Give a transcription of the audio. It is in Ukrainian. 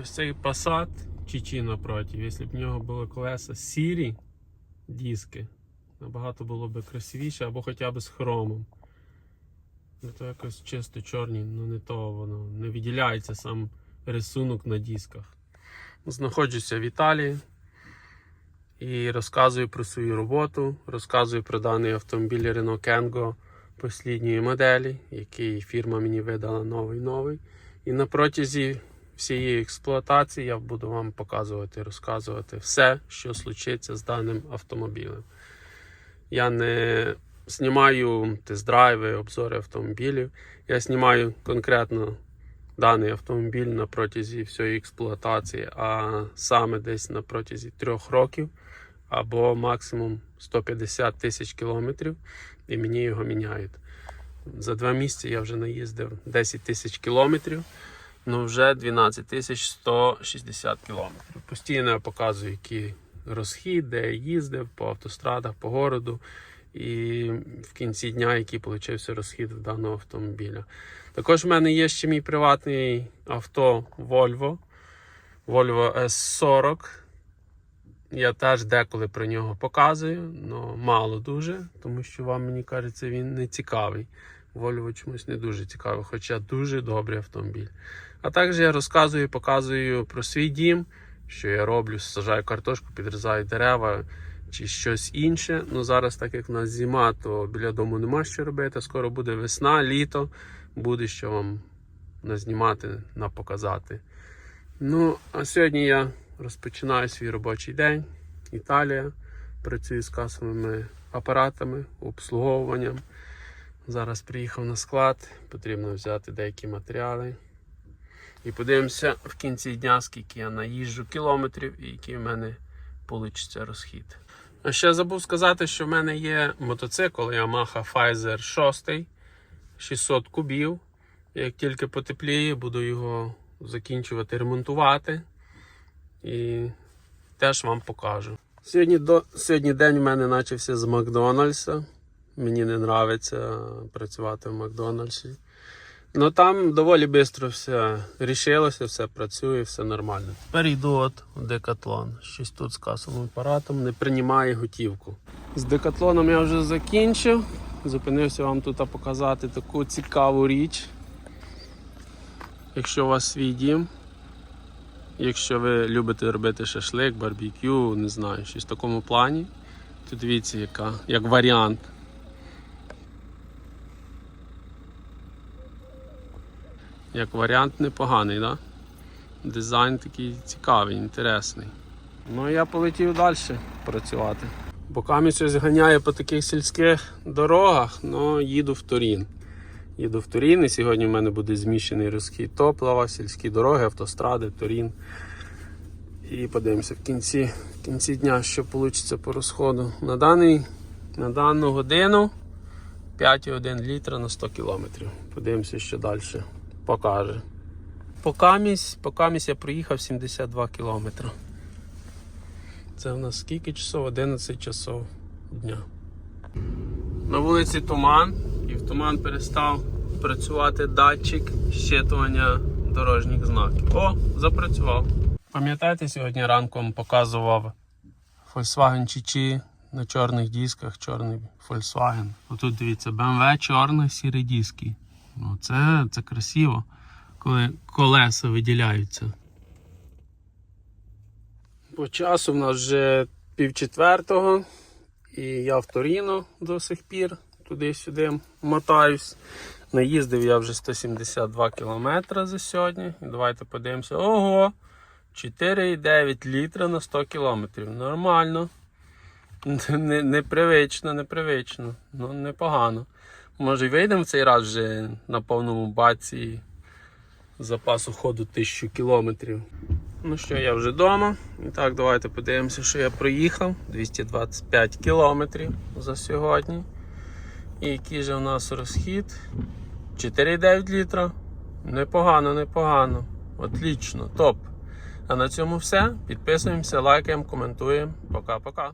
Ось цей Passat Чичі напротив, якщо б в нього були колеса сірі диски, набагато було б красивіше або хоча б з хромом. Ну то якось чисто чорні, ну не то воно. Не виділяється сам рисунок на дисках. Знаходжуся в Італії і розказую про свою роботу, розказую про даний автомобіль Renault Kangoo послідньої моделі, який фірма мені видала новий новий. І на протязі всієї експлуатації я буду вам показувати, розказувати все, що случиться з даним автомобілем. Я не знімаю тест-драйви, обзори автомобілів. Я знімаю конкретно даний автомобіль на протязі всієї експлуатації, а саме десь на протязі трьох років або максимум 150 тисяч кілометрів, і мені його міняють. За два місяці я вже наїздив 10 тисяч кілометрів, ну вже 12 тисяч 160 кілометрів. Постійно я показую, який розхід, де я їздив по автострадах, по городу. І в кінці дня, який получився розхід в даного автомобіля. Також в мене є ще мій приватний авто Volvo. Volvo S40. Я теж деколи про нього показую, але мало дуже, тому що вам, мені кажеться, він не цікавий. Volvo чомусь не дуже цікавий, хоча дуже добрий автомобіль. А також я розказую, показую про свій дім, що я роблю, сажаю картошку, підрізаю дерева чи щось інше. Ну зараз, так як в нас зима, то біля дому нема що робити. Скоро буде весна, літо, буде що вам назнімати, напоказати. Ну, а сьогодні я розпочинаю свій робочий день. Італія. Працюю з касовими апаратами, обслуговуванням. Зараз приїхав на склад, потрібно взяти деякі матеріали. І подивимося в кінці дня, скільки я наїжджу кілометрів і який в мене вийде розхід. А ще забув сказати, що в мене є мотоцикл Yamaha Pfizer 6 600 кубів. Як тільки потепліє, буду його закінчувати ремонтувати і теж вам покажу. Сьогодні, до, сьогодні день в мене почався з Макдональдса. Мені не подобається працювати в Макдональдсі. Ну там доволі швидко все рішилося, все працює, все нормально. Тепер йду от у Декатлон. Щось тут з касовим апаратом не приймає готівку. З Декатлоном я вже закінчив. Зупинився вам тут показати таку цікаву річ. Якщо у вас свій дім, якщо ви любите робити шашлик, барбекю, не знаю, щось в такому плані, то дивіться, яка, як варіант. Як варіант непоганий, да? Дизайн такий цікавий, інтересний. Ну я полетів далі працювати. Бо камінь зганяє по таких сільських дорогах, але їду в Турін. Їду в Турін і сьогодні в мене буде зміщений розхід топлива, сільські дороги, автостради, Турін. І подивимося в кінці в кінці дня, що вийде по розходу. На даний, на дану годину 5,1 літра на 100 кілометрів. Подивимося, що далі покаже. По камісь, я проїхав 72 кілометри. Це в нас скільки часов? 11 часов дня. На вулиці туман, і в туман перестав працювати датчик щитування дорожніх знаків. О, запрацював. Пам'ятаєте, сьогодні ранком показував Volkswagen Чичі на чорних дисках, чорний Volkswagen. Отут дивіться, BMW чорний, сірий диски. Ну, це, це красиво, коли колеса виділяються. По часу в нас вже пів четвертого, і я в Торіно до сих пір туди-сюди мотаюсь. Наїздив я вже 172 кілометри за сьогодні. Давайте подивимося. Ого! 4,9 літра на 100 кілометрів. Нормально. Не- Непривично, непривично. Ну, непогано. Може й вийдемо в цей раз вже на повному баці запасу ходу 1000 кілометрів. Ну що, я вже вдома. І так, давайте подивимося, що я проїхав. 225 кілометрів за сьогодні. І який же у нас розхід? 4,9 літра. Непогано, непогано. Отлично, топ. А на цьому все. Підписуємося, лайкаємо, коментуємо. Пока-пока.